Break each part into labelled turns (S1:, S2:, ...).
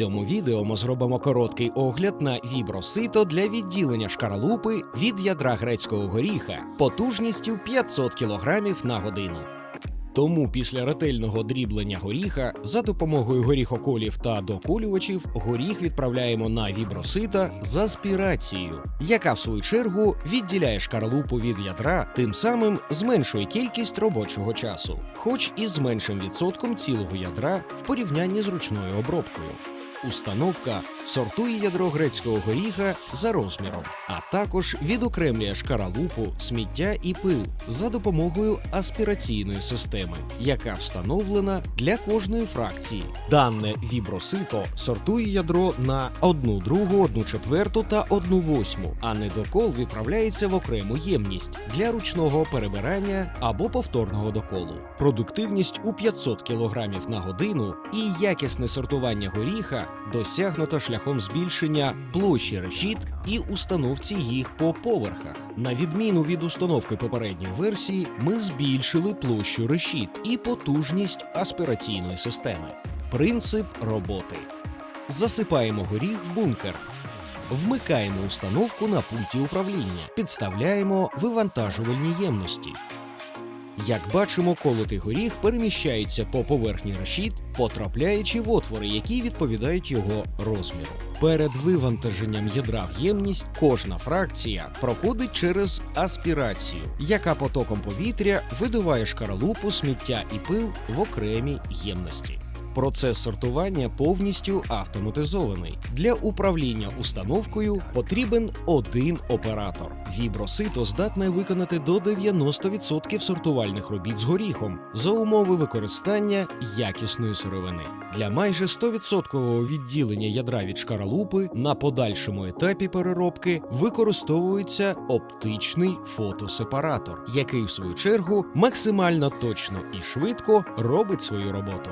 S1: цьому відео ми зробимо короткий огляд на вібросито для відділення шкаралупи від ядра грецького горіха потужністю 500 кг на годину. Тому після ретельного дріблення горіха за допомогою горіхоколів та доколювачів горіх відправляємо на вібросита з аспірацією, яка в свою чергу відділяє шкарлупу від ядра, тим самим зменшує кількість робочого часу, хоч і з меншим відсотком цілого ядра в порівнянні з ручною обробкою. Установка сортує ядро грецького горіха за розміром, а також відокремлює шкаралупу, сміття і пил за допомогою аспіраційної системи, яка встановлена для кожної фракції. Дане вібросито сортує ядро на 1 другу, 1 четверту та 1 восьму, а недокол відправляється в окрему ємність для ручного перебирання або повторного доколу. Продуктивність у 500 кг на годину і якісне сортування горіха досягнуто шляхом збільшення площі решіт і установці їх по поверхах. На відміну від установки попередньої версії, ми збільшили площу решіт і потужність аспіраційної системи. Принцип роботи: засипаємо горіх в бункер. Вмикаємо установку на пульті управління, підставляємо вивантажувальні ємності. Як бачимо, колотий горіх переміщається по поверхні решіт, потрапляючи в отвори, які відповідають його розміру. Перед вивантаженням ядра в ємність кожна фракція проходить через аспірацію, яка потоком повітря видуває шкаралупу, сміття і пил в окремій ємності. Процес сортування повністю автоматизований. Для управління установкою потрібен один оператор. Вібросито здатне виконати до 90% сортувальних робіт з горіхом за умови використання якісної сировини. Для майже 100% відділення ядра від шкаралупи на подальшому етапі переробки використовується оптичний фотосепаратор, який в свою чергу максимально точно і швидко робить свою роботу.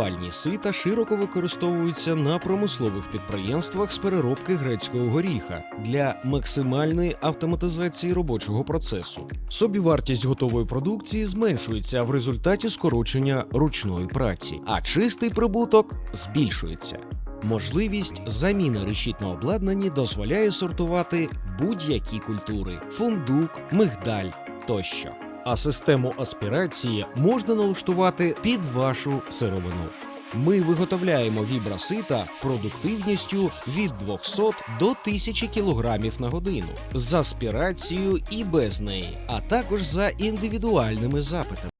S1: Калібрувальні сита широко використовуються на промислових підприємствах з переробки грецького горіха для максимальної автоматизації робочого процесу. Собівартість готової продукції зменшується в результаті скорочення ручної праці, а чистий прибуток збільшується. Можливість заміни решіт на обладнанні дозволяє сортувати будь-які культури: фундук, мигдаль тощо. А систему аспірації можна налаштувати під вашу сировину. Ми виготовляємо вібросита продуктивністю від 200 до 1000 кг на годину з аспірацією і без неї, а також за індивідуальними запитами.